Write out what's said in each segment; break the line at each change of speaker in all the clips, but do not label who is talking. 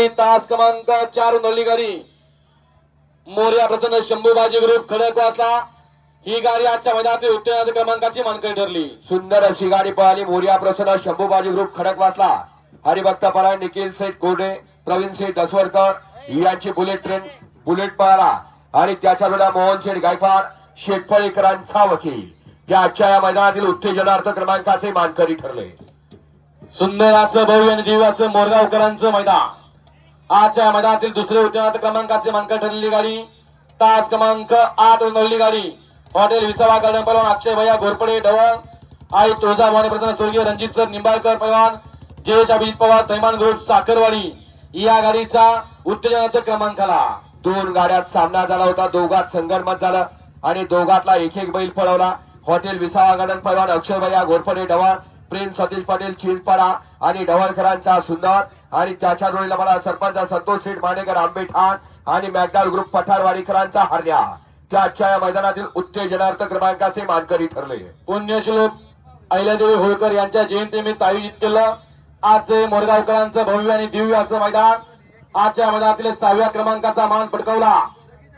गाडी तास क्रमांक चार नोंदणी गाडी. मोर्या प्रचंड शंभूबाजी ग्रुप खडक वाचला ही गाडी आजच्या मैदानातील उत्तीर्ण क्रमांकाची मानकरी ठरली.
सुंदर अशी गाडी पळाली. मोर्या प्रसन्न शंभूबाजी ग्रुप खडक वाचला हरिभक्त पराय निखिल सेठ कोडे प्रवीण सेठ दसवडकर यांची बुलेट ट्रेन बुलेट पळाला. आणि त्याच्या जोड्या मोहन शेठ गायकवाड शेटफळीकरांचा वकील. त्या आजच्या या मैदानातील उत्तेजनार्थ क्रमांकाचे मानकरी ठरले.
सुंदर असं भव्य आणि दिव्य असं मोरगावकरांचं मैदान. आजच्या या मैदानातील दुसरे उत्तीर्ण क्रमांकाचे मानकर ठरलेली गाडी तास क्रमांक आठ नवली गाडी. हॉटेल विसावा गार्डन पलवान अक्षय भैया घोरपडे डवळ आई तुळजाभवानी प्रधान स्वर्गीय रणजित सर निंबाळकर पलवान जयेश अभिजित पवार तैमान ग्रुप साखरवाडी. या गाडीचा उत्तेजनार्थ क्रमांकाला
दोन गाड्यात सामना झाला होता. दोघात संगणमत झालं आणि दोघातला एक एक बैल पळवला. हॉटेल विसावा गार्डन पैलवान अक्षयभैया घोरपडे ढवळ प्रेम सतीश पाटील चिंचपाडा आणि ढवळकरांचा सुंदर आणि त्याच्या जोडीला मला सरपंच संतोष शेठ मांडेकर आंबे ठाण आणि मॅकडॉल ग्रुप पठारवाडीकरांचा हरण्या. त्या आजच्या या मैदानातील उत्तेजनार्थ क्रमांकाचे मानकरी ठरले.
पुण्यश्लोक अहिल्यादेवी होळकर यांच्या जयंतीनिमित्त आयोजित केलं. आजचे मोरगावकरांचं भव्य आणि दिव्य असं मैदान. आजच्या मैदानातील सहाव्या क्रमांकाचा मान पटकवला.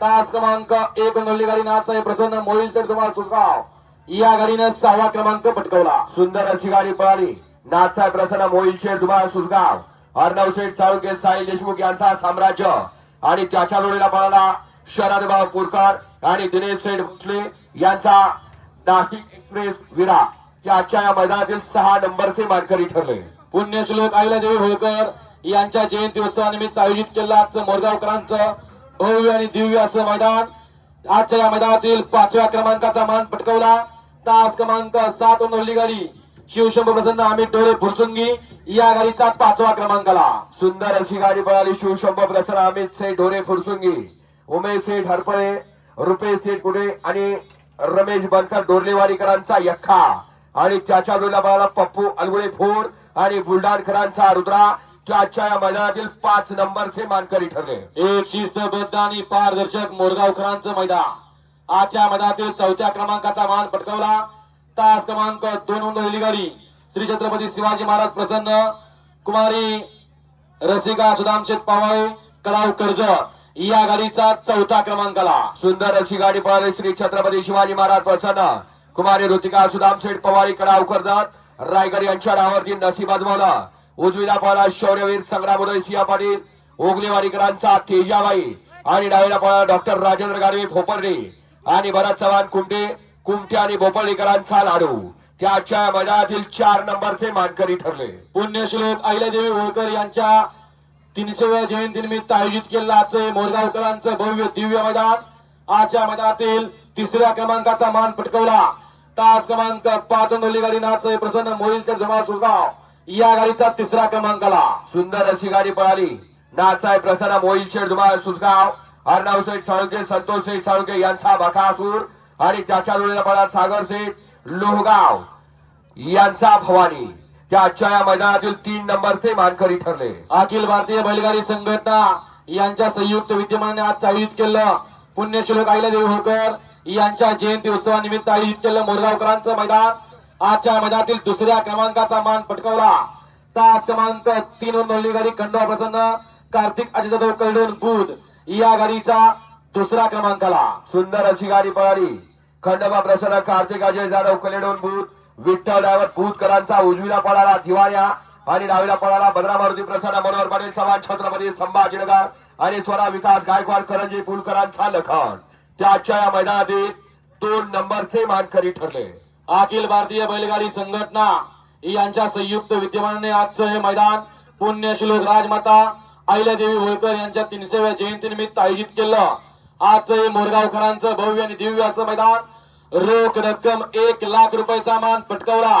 तास क्रमांक एक नोंदणी गाडी नाच प्रसन्न मोहिल सर तुम्हाला सुसगाव या आघाडीनं सहावा क्रमांक पटकवला.
सुंदर अशी गाडी पळाली. नाथसाहेब प्रसन्न मोहिल शेठ धुमाळ सुसगाव अर्णव शेठ साळुंके साई देशमुख यांचा साम्राज्य. आणि त्याच्या जोडीला पळाला शरदभाऊ पुरकर आणि दिनेश शेठ भोसले यांचा नाशिक एक्सप्रेस विरा. त्या आजच्या या मैदानातील सहा नंबरचे मानकरी ठरले.
पुण्यश्लोक अहिल्यादेवी होळकर यांच्या जयंती उत्सवानिमित्त आयोजित केलं आजचं मोरगावकरांचं भव्य आणि दिव्य असं मैदान. आजच्या या मैदानातील पाचव्या क्रमांकाचा मान पटकवला. तास क्रमांक सात नोंदणी गाडी. शिवशंभ प्रसन्न अमित डोरे फुरसुंगी या गाडीचा पाचवा क्रमांकाला.
सुंदर अशी गाडी पळाली शिवशंभ प्रसन्न अमित शेठ ढोरे फुरसुंगी उमेश सेठ हरपळे रुपेश सेठ कुठे आणि रमेश बनकर डोरलेवाडीकरांचा यख्खा. आणि त्याच्या जोडीला पळाला पप्पू अलगुळे फोड आणि बुलडाणकरांचा रुद्रा. त्याच्या या मैदानातील पाच नंबरचे मानकरी ठरले.
एक शिस्तबद्ध आणि पारदर्शक मोरगावकरांचं मैदान. आजच्या मधातील चौथ्या क्रमांकाचा मान पटकावला. तास क्रमांक दोन नोंदवलेली गाडी श्री छत्रपती शिवाजी महाराज प्रसन्न. कुमारी रसिका सुदामशेठ पवाळे कलाव कर्ज या गाडीचा चौथा क्रमांकाला.
सुंदर अशी गाडी पळाली श्री छत्रपती शिवाजी महाराज प्रसन्न. कुमारी ऋतिका सुदाम शेठ पवारी कडाव जात रायगड यांच्या नावावरती नशीब आजमावला उजवीला पळाला शौर्यवीर संग्रामोदय सिंह पाटील. ओगलेवाडीकरांचा तेजाबाई. आणि डावीला पळाला डॉक्टर राजेंद्र गाडवे फोपर्डे आणि भरत चव्हाण कुमटे कुमटे आणि भोपर्डेकरांचा लाडू. त्या आजच्या मैदानातील चार नंबरचे मानकरी ठरले.
पुण्यश्लोक अहिल्यादेवी होळकर यांच्या तीनशेव्या जयंतीनिमित्त आयोजित केलेलं आजचं मोरगावकरांचं भव्य दिव्य मैदान आजच्या मैदानातील तिसऱ्या क्रमांकाचा मान पटकावला. तास क्रमांक पाच नोंदली गाडी नाच प्रसन्न मोहिल सर धुमाळ सुसगाव या गाडीचा तिसरा क्रमांकाला.
सुंदर अशी गाडी पळाली. नाथसाहेब प्रसन्न मोहिल शेठ धुमाळ सुसगाव अर्णव शेठ साळुंके संतोष शेठ साळुंके यांचा बकासूर आणि त्याच्या जोडीला पळाला सागर शेठ लोहगाव यांचा भवानी. त्या आजच्या या मैदानातील तीन नंबरचे मानकरी ठरले.
अखिल भारतीय बैलगाडी संघटना यांच्या संयुक्त विद्यमाने आज आयोजित केलं. पुण्यश्लोक देवी होकर यांच्या जयंती उत्सवानिमित्त आयोजित केलं मोरगावकरांचं मैदान. आजच्या मैदानातील दुसऱ्या क्रमांकाचा मान पटकावला. तास क्रमांक तीन नोंदणी गाडी खंडवा प्रसन्न कार्तिक अजय जाधव कलडोन बुध या गाडीचा दुसरा क्रमांकाला
सुंदर अशी गाडी पळाली. खंडोबा प्रसन्न कार्तिक अजय जाधव कलेडोन भूत विठ्ठल डायवर भूतकरांचा उजवीला पळाला दिवाळ्या आणि डावीला पळाला भद्रा मारुती प्रसन्न मनोहर पाटील सभा छत्रपती संभाजीनगर आणि स्वरा विकास गायकवाड करंजी पुलकरांचा लखन. त्याच्या या मैदानातील दोन नंबरचे मानकरी ठरले.
अखिल भारतीय बैलगाडी संघटना यांच्या संयुक्त विद्यमानाने आजचं हे मैदान पुण्यश्लोक राजमाता अहिल्यादेवी होळकर यांच्या तीनशेव्या जयंतीनिमित्त आयोजित केलं. आजचं हे मोरगावकरांचं भव्य आणि दिव्य असं मैदान. रोख रक्कम एक लाख रुपयाचा मान पटकावला.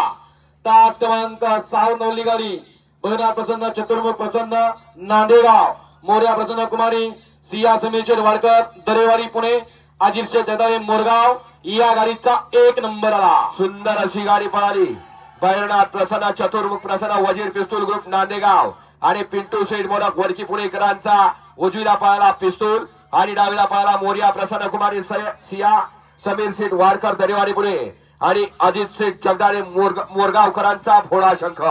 तास क्रमांक सहा नवली गाडी बहिणा प्रसन्न चतुर्मुख प्रसन्न नांदेगाव मोर्या प्रसन्न कुमारी सिया समीर वाडकर दरेवारी पुणे अजिरशे जदारे मोरगाव. या गाडीचा एक नंबर आला.
सुंदर अशी गाडी पळाली. बैरनाथ प्रसन्न चतुर्मुख प्रसन्न वजीर पिस्तूल ग्रुप नांदेगाव आणि पिंटू शेठ मोडक वरकी पुणेकरांचा उजवीला पळाला पिस्तूल आणि डावीला पळाला मोर्या प्रसन्न कुमारी सिया समीर शेठ वाडकर दरेवारी पुणे आणि अजित शेठ जगदाळे मोरगावकरांचा भोळा शंख.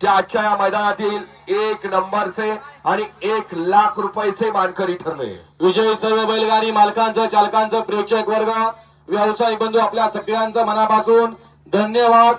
त्या आजच्या या मैदानातील एक नंबरचे आणि एक लाख रुपयाचे मानकरी ठरले.
विजयी सर्व बैलगाडी मालकांचं चालकांचं प्रेक्षक वर्ग व्यावसायिक बंधू आपल्या सगळ्यांचं मनापासून धन्यवाद.